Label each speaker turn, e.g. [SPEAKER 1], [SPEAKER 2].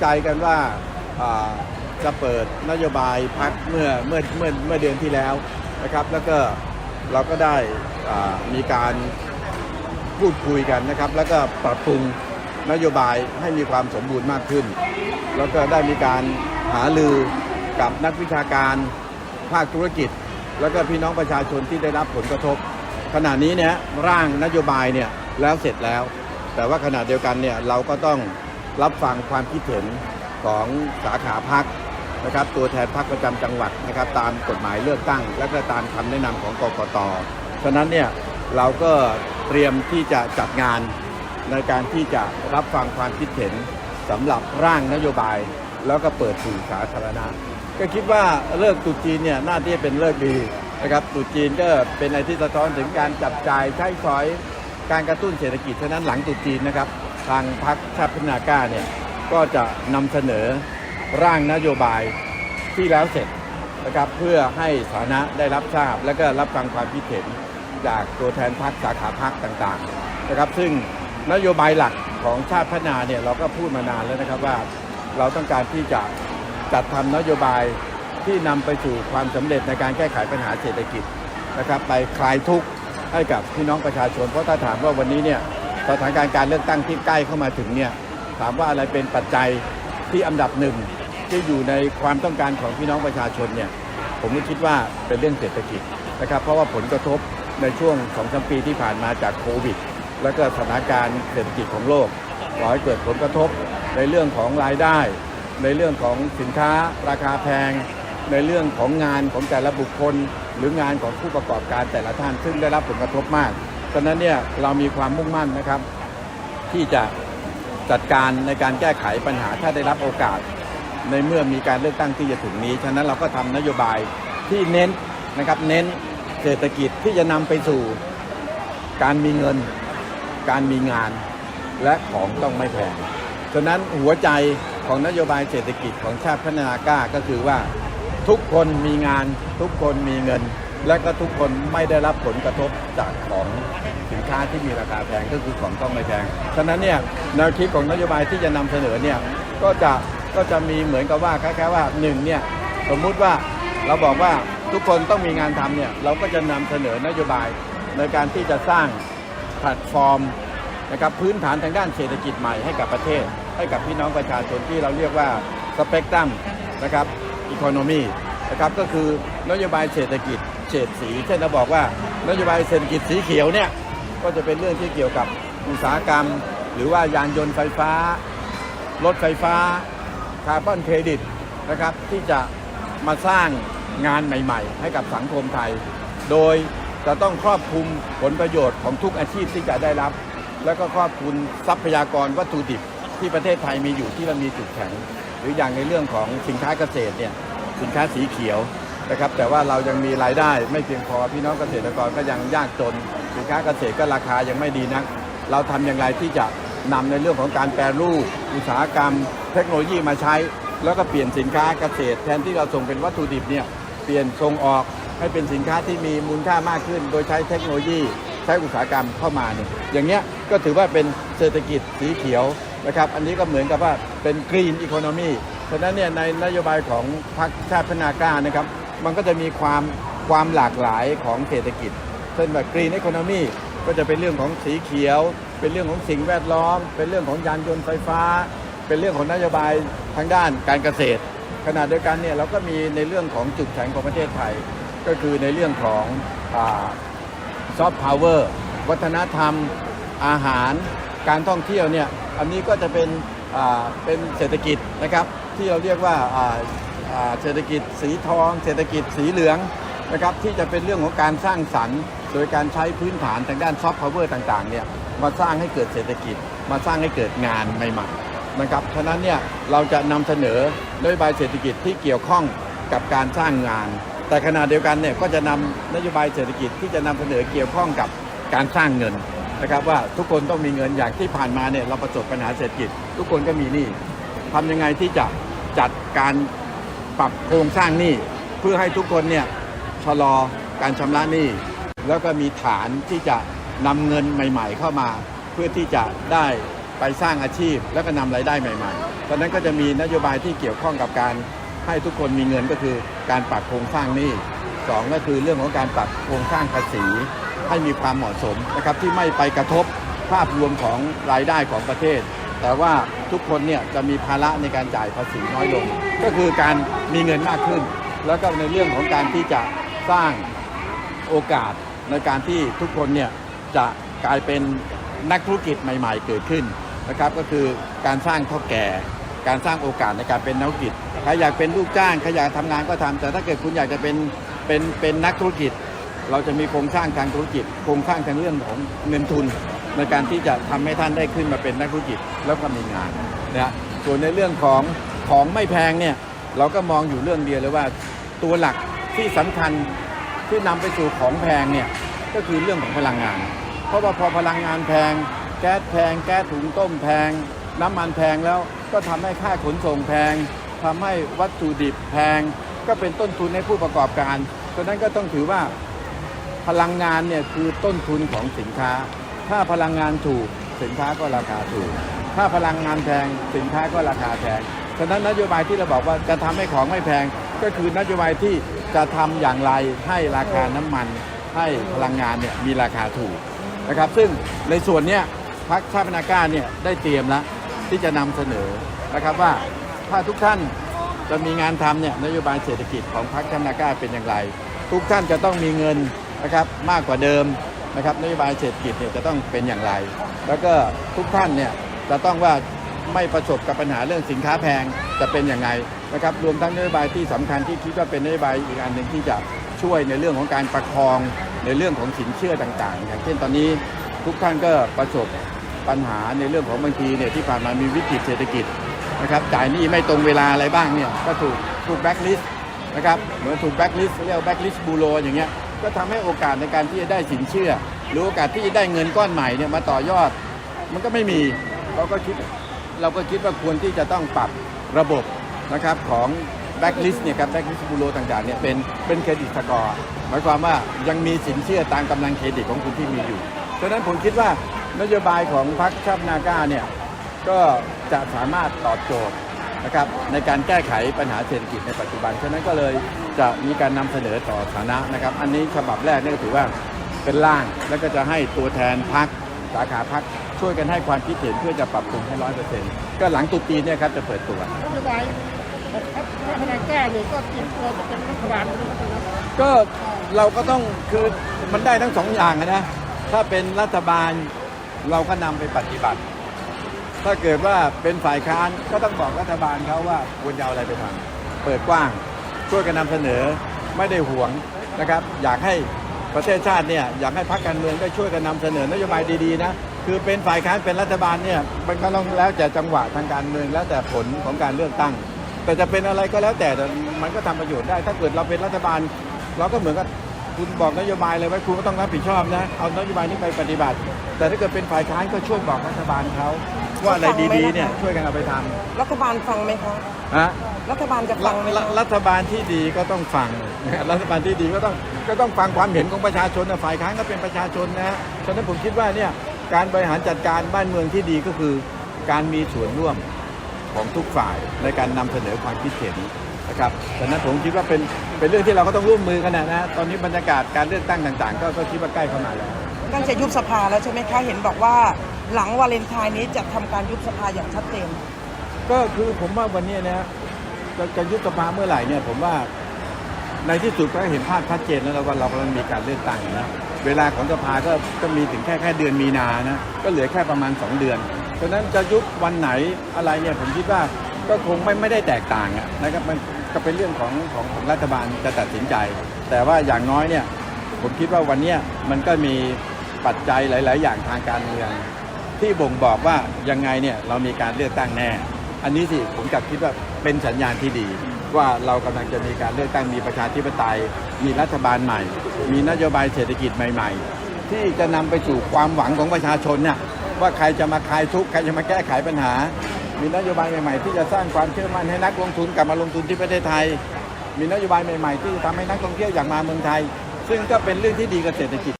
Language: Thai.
[SPEAKER 1] ใจกันว่าจะเปิดนโยบายพักเมื่อเมื่อเมื่อเมื่อเดือนที่แล้วนะครับ แล้วก็เราก็ได้มีการพูดคุยกันนะครับ แล้วก็ปรับปรุงนโยบายให้มีความสมบูรณ์มากขึ้น แล้วก็ได้มีการหาลือกับนักวิชาการภาคธุรกิจ แล้วก็พี่น้องประชาชนที่ได้รับผลกระทบ ขณะนี้เนี่ยร่างนโยบายเนี่ยแล้วเสร็จแล้ว แต่ว่าขณะเดียวกันเนี่ยเราก็ต้อง รับฟังความคิดเห็นของสาขาพักนะครับ ตัวแทนพักประจำจังหวัดนะครับ ตามกฎหมายเลือกตั้ง และก็ตามคำแนะนำของกกตฉะนั้นเนี่ยเราก็เตรียมที่จะจัดงานในการที่จะรับฟังความคิดเห็นสำหรับร่างนโยบาย แล้วก็เปิดสู่สาธารณะก็คิดว่าเลิกตุจีนเนี่ยน่าที่จะเป็นเลิกดีนะครับตุจีนก็เป็นอะไรที่สะท้อนถึงการจับจ่ายใช้สอยการกระตุ้นเศรษฐกิจฉะนั้นหลังตุจีนนะครับ ทางพรรคชาติพัฒนากล้าเนี่ยก็จะนำเสนอร่างนโยบายที่แล้วเสร็จนะครับเพื่อให้สาธารณะได้รับทราบ และก็รับฟังความคิดเห็นจากตัวแทนพรรคสาขาพรรคต่างๆนะครับ ซึ่งนโยบายหลักของชาติพัฒนาเนี่ยเราก็พูดมานานแล้วนะครับว่าเราต้องการที่จะจัดทำนโยบายที่นำไปสู่ความสำเร็จในการแก้ไขปัญหาเศรษฐกิจนะครับ ไปคลายทุกข์ให้กับพี่น้องประชาชนเพราะถ้าถามว่าวันนี้เนี่ย สถานการณ์การเลือกตั้งที่ใกล้เข้ามาถึงเนี่ยถามว่าอะไรเป็นปัจจัยที่อันดับหนึ่งที่อยู่ในความต้องการของพี่น้องประชาชนเนี่ยผมก็คิดว่าเป็นเรื่องเศรษฐกิจนะครับ เพราะว่าผลกระทบในช่วงสองสามปีที่ผ่านมาจากโควิด แล้วก็สถานการณ์เศรษฐกิจของโลกก่อให้เกิดผลกระทบในเรื่องของรายได้ ในเรื่องของสินค้า ราคาแพง ในเรื่องของงานของแต่ละบุคคล หรืองานของผู้ประกอบการแต่ละท่าน ซึ่งได้รับผลกระทบมาก ฉะนั้นเนี่ยเรามีความมุ่งมั่นนะครับ ที่จะจัดการในการแก้ไขปัญหาถ้าได้รับโอกาส ในเมื่อมีการเลือกตั้งที่จะถึงนี้ ฉะนั้นเราก็ทำนโยบายที่เน้นนะครับเน้นเศรษฐกิจที่จะนำไปสู่ การมีเงิน การมีงาน และของต้องไม่แพงฉะนั้นหัวใจของนโยบายเศรษฐกิจของชาติพัฒนากล้าก็คือว่าทุกคนมีงานทุกคนมีเงิน และก็ทุกคนไม่ได้รับผลกระทบจากของสินค้าที่มีราคาแพงก็คือของต้องไม่แพง ฉะนั้นเนี่ยแนวคิดของนโยบายที่จะนำเสนอเนี่ยก็จะก็จะมีเหมือนกับว่าคล้ายๆว่าหนึ่งเนี่ยสมมุติว่าเราบอกว่าทุกคนต้องมีงานทำเนี่ยเราก็จะนำเสนอนโยบายในการที่จะสร้างแพลตฟอร์มนะครับพื้นฐานทางด้านเศรษฐกิจใหม่ให้กับประเทศ ให้กับพี่น้องประชาชนที่เราเรียกว่าสเปกตรัมนะครับอีโคโนมีนะครับก็คือนโยบายเศรษฐกิจ เฉดสี เช่นเราบอกว่านโยบายเศรษฐกิจสีเขียวเนี่ยก็จะเป็นเรื่องที่เกี่ยวกับอุตสาหกรรม หรือว่ายานยนต์ไฟฟ้า รถไฟฟ้าคาร์บอนเครดิตนะครับที่จะมาสร้างงานใหม่ ๆ ให้กับสังคมไทย โดยจะต้องครอบคลุมผลประโยชน์ของทุกอาชีพที่จะได้รับ แล้วก็ครอบคลุมทรัพยากรวัตถุดิบที่ประเทศไทยมีอยู่ที่มันมีจุดแข็ง หรืออย่างในเรื่องของสินค้าเกษตรเนี่ยสินค้าสีเขียว นะครับแต่ว่าเรายังมีรายได้ไม่เพียงพอพี่น้องเกษตรกรก็ยังยากจน สินค้าเกษตรก็ราคายังไม่ดีนัก เราทำอย่างไรที่จะนำในเรื่องของการแปรรูปอุตสาหกรรม เทคโนโลยีมาใช้ แล้วก็เปลี่ยนสินค้าเกษตร แทนที่เราส่งเป็นวัตถุดิบเนี่ยเปลี่ยนส่งออกให้เป็นสินค้าที่มีมูลค่ามากขึ้น โดยใช้เทคโนโลยีใช้อุตสาหกรรมเข้ามาเนี่ยอย่างเงี้ยก็ถือว่าเป็นเศรษฐกิจสีเขียวนะครับอันนี้ก็เหมือนกับว่าเป็นกรีนอีโคโนมีฉะนั้นเนี่ยในนโยบายของพรรคชาติพัฒนากล้านะครับ มันก็จะมีความความหลากหลายของเศรษฐกิจ เช่นแบบกรีนอีโคโนมีก็จะเป็นเรื่องของสีเขียว เป็นเรื่องของสิ่งแวดล้อม เป็นเรื่องของยานยนต์ไฟฟ้า เป็นเรื่องของนโยบายทางด้านการเกษตร ขณะเดียวกันเนี่ยเราก็มีในเรื่องของจุดแข็งของประเทศไทย ก็คือในเรื่องของซอฟต์พาวเวอร์วัฒนธรรมอาหารการท่องเที่ยวเนี่ยอันนี้ก็จะเป็นเป็นเศรษฐกิจนะครับที่เราเรียกว่า เศรษฐกิจสีทอง เศรษฐกิจสีเหลืองนะครับที่จะเป็นเรื่องของการสร้างสรรค์โดยการใช้พื้นฐานทางด้านซอฟต์พาวเวอร์ต่างๆเนี่ยมาสร้างให้เกิดเศรษฐกิจ มาสร้างให้เกิดงานใหม่ๆนะครับฉะนั้นเนี่ยเราจะนำเสนอนโยบายเศรษฐกิจที่เกี่ยวข้องกับการสร้างงาน แต่ขณะเดียวกันเนี่ยก็จะนำนโยบายเศรษฐกิจที่จะนำเสนอเกี่ยวข้องกับการสร้างเงินนะครับว่าทุกคนต้องมีเงินอย่างที่ผ่านมาเนี่ยเราประสบปัญหาเศรษฐกิจ ทุกคนก็มีหนี้ทำยังไงที่จะจัดการ ปรับโครงสร้างหนี้เพื่อให้ทุกคนเนี่ยชะลอการชำระหนี้แล้วก็มีฐานที่จะนำเงินใหม่ ๆ เข้ามา เพื่อที่จะได้ไปสร้างอาชีพ แล้วก็นำรายได้ใหม่ๆเพราะฉะนั้นก็จะมีนโยบายที่เกี่ยวข้องกับการให้ทุกคนมีเงินก็คือการปรับโครงสร้างหนี้สองก็คือเรื่องของการปรับโครงสร้างภาษีให้มีความเหมาะสมนะครับที่ไม่ไปกระทบภาพรวมของรายได้ของประเทศ แต่ว่าทุกคนเนี่ยจะมีภาระในการจ่ายภาษีน้อยลง ก็คือการมีเงินมากขึ้น แล้วก็ในเรื่องของการที่จะสร้างโอกาสในการที่ทุกคนเนี่ยจะกลายเป็นนักธุรกิจใหม่ ๆ เกิดขึ้นนะครับก็คือการสร้างเท่าแก่ การสร้างโอกาสในการเป็นนักธุรกิจใครอยากเป็นลูกจ้างใครอยากทำงานก็ทำแต่ถ้าเกิดคุณอยากจะเป็นเป็นเป็นนักธุรกิจ เราจะมีโครงสร้างทางธุรกิจโครงสร้างทางเรื่องของเงินทุน ในการที่จะทำให้ท่านได้ขึ้นมาเป็นนักธุรกิจแล้วก็มีงานนะฮะส่วนในเรื่องของของไม่แพงเนี่ยเราก็มองอยู่เรื่องเดียวเลยว่าตัวหลักที่สำคัญที่นำไปสู่ของแพงเนี่ยก็คือเรื่องของพลังงาน เพราะว่าพอพลังงานแพง แก๊สแพง แก๊สถุงต้มแพง น้ำมันแพงแล้วก็ทำให้ค่าขนส่งแพงทำให้วัตถุดิบแพง ก็เป็นต้นทุนให้ผู้ประกอบการเพราะฉะนั้นก็ต้องถือว่าพลังงานเนี่ยคือต้นทุนของสินค้า ถ้าพลังงานถูกสินค้าก็ราคาถูก ถ้าพลังงานแพงสินค้าก็ราคาแพงฉะนั้นนโยบายที่เราบอกว่าจะทำให้ของไม่แพงก็คือนโยบายที่จะทำอย่างไรให้ราคาน้ำมัน ให้พลังงานเนี่ยมีราคาถูกนะครับ ซึ่งในส่วนเนี้ยพรรคชาติพนากล้าเนี่ยได้เตรียมแล้วที่จะนำเสนอนะครับว่าถ้าทุกท่านจะมีงานทำเนี่ยนโยบายเศรษฐกิจของพรรคชาติพนากล้าเป็นอย่างไร ทุกท่านจะต้องมีเงินนะครับมากกว่าเดิม นะครับนโยบายเศรษฐกิจเนี่ยจะต้องเป็นอย่างไร แล้วก็ทุกท่านเนี่ยจะต้องว่าไม่ประสบกับปัญหาเรื่องสินค้าแพงจะเป็นอย่างไรนะครับรวมทั้งนโยบายที่สำคัญที่คิดว่าเป็นนโยบายอีกอันหนึ่งที่จะช่วยในเรื่องของการประคองในเรื่องของสินเชื่อต่างๆ อย่างเช่นตอนนี้ทุกท่านก็ประสบปัญหาในเรื่องของบางทีเนี่ยที่ผ่านมามีวิกฤตเศรษฐกิจนะครับจ่ายหนี้ไม่ตรงเวลาอะไรบ้างเนี่ยก็ถูกถูกแบ็กลิสต์นะครับเหมือนถูกแบ็กลิสต์เรียกว่าแบ็กลิสต์บูโรอย่างเงี้ย ก็ทำให้โอกาสในการที่จะได้สินเชื่อ หรือโอกาสที่จะได้เงินก้อนใหม่เนี่ยมาต่อยอด มันก็ไม่มีเราก็คิดเราก็คิดว่าควรที่จะต้องปรับระบบนะครับของแบ็กลิสต์เนี่ยครับแบ็กลิสต์บูโรต่างๆเนี่ยเป็นเป็นเครดิตสกอร์หมายความว่ายังมีสินเชื่อตามกำลังเครดิตของคุณที่มีอยู่ฉะนั้นผมคิดว่านโยบายของพรรคชาตินาก้าเนี่ยก็จะสามารถตอบโจทย์นะครับในการแก้ไขปัญหาเศรษฐกิจในปัจจุบันฉะนั้นก็เลย จะมีการนำเสนอต่อฐานะนะครับ อันนี้ฉบับแรกนี่ก็ถือว่าเป็นร่าง แล้วก็จะให้ตัวแทนพักสาขาพักช่วยกันให้ความคิดเห็นเพื่อจะปรับปรุงให้ร้อยเปอร์เซ็นต์ก็หลังตรุษจีนเนี่ยครับจะเปิดตัว
[SPEAKER 2] นโยบายพัฒนาแก้เนี่ยก็เตรียมตัวจะเป็นรัฐบาล
[SPEAKER 1] ก็เราก็ต้องคือมันได้ทั้งสองอย่างนะถ้าเป็นรัฐบาลเราก็นำไปปฏิบัติ ถ้าเกิดว่าเป็นฝ่ายค้านก็ต้องบอกรัฐบาลเขาว่าควรจะเอาอะไรไปทำเปิดกว้าง ช่วยกันนำเสนอไม่ได้หวงนะครับ อยากให้ประเทศชาติเนี่ยอยากให้พรรคการเมืองได้ช่วยกันนำเสนอนโยบายดีๆนะคือเป็นฝ่ายค้านเป็นรัฐบาลเนี่ยมันก็ต้องแล้วแต่จังหวะทางการเมืองแล้วแต่ผลของการเลือกตั้ง แต่จะเป็นอะไรก็แล้วแต่มันก็ทำประโยชน์ได้ ถ้าเกิดเราเป็นรัฐบาล เราก็เหมือนกับ คุณบอกนโยบายเลยไว้คุณก็ต้องรับผิดชอบนะ เอานโยบายนี้ไปปฏิบัติ แต่ถ้าเกิดเป็นฝ่ายค้านก็ช่วยบอกรัฐบาลเขาว่าอะไรดีๆเนี่ยช่วยกันเอาไปทำ
[SPEAKER 3] รัฐบาลฟังไหมคะ
[SPEAKER 1] ฮะ
[SPEAKER 3] รัฐบาลจะฟังไหม
[SPEAKER 1] รั
[SPEAKER 3] คะ
[SPEAKER 1] ฐรัฐบาลที่ดีก็ต้องฟัง รัฐบาลที่ดีก็ต้องก็ต้องฟังความเห็นของประชาชนนะฝ่ายค้านก็เป็นประชาชนนะฮะฉะนั้นผมคิดว่าเนี่ยการบริหารจัดการบ้านเมืองที่ดีก็คือ การมีส่วนร่วมของทุกฝ่ายในการนำเสนอความคิดเห็นนะครับฉะนั้นผมคิดว่าเป็น เป็นเรื่องที่เราก็ต้องร่วมมือกันนะนะตอนนี้บรรยากาศการเลือกตั้งต่างๆ ก็ก็คิดว่าใกล้เข้ามาแล้ว
[SPEAKER 3] ตั้งจะยุบสภาแล้วใช่ไหมคะเห็นบอกว่าหลังวาเลนไทน์นี้จะทำการยุบสภาอย่างชัดเจน
[SPEAKER 1] ก็คือผมว่าวันนี้นะจะจะยุบสภาเมื่อไหร่เนี่ยผมว่าในที่สุดก็เห็นภาพชัดเจนแล้วนะว่าเรากำลังมีการเลือกตั้งนะเวลาของสภาก็ก็มีถึงแค่แค่เดือนมีนานะก็เหลือแค่ประมาณ 2 เดือนเพราะฉะนั้นจะยุบวันไหนอะไรเนี่ยผมคิดว่าก็คงไม่ไม่ได้แตกต่างอะนะครับมัน ก็เป็นเรื่องของของของรัฐบาลจะตัดสินใจ แต่ว่าอย่างน้อยเนี่ยผมคิดว่าวันเนี้ยมันก็มีปัจจัยหลาย ๆ อย่างทางการเมือง ที่บ่งบอกว่ายังไงเนี่ยเรามีการเลือกตั้งแน่ อันนี้สิผมกลับคิดว่าเป็นสัญญาณที่ดี ว่าเรากำลังจะมีการเลือกตั้งมีประชาธิปไตย มีรัฐบาลใหม่ มีนโยบายเศรษฐกิจใหม่ ๆ ที่จะนำไปสู่ความหวังของประชาชนเนี่ยว่าใครจะมาคลายทุกข์ใครจะมาแก้ไขปัญหา มีนโยบายใหม่ๆ ที่จะสร้างความเชื่อมั่นให้นักลงทุนกลับมาลงทุนที่ประเทศไทย มีนโยบายใหม่ๆ ที่จะทำให้นักท่องเที่ยวอยากมาเมืองไทย ซึ่งก็เป็นเรื่องที่ดีกับเศรษฐกิจ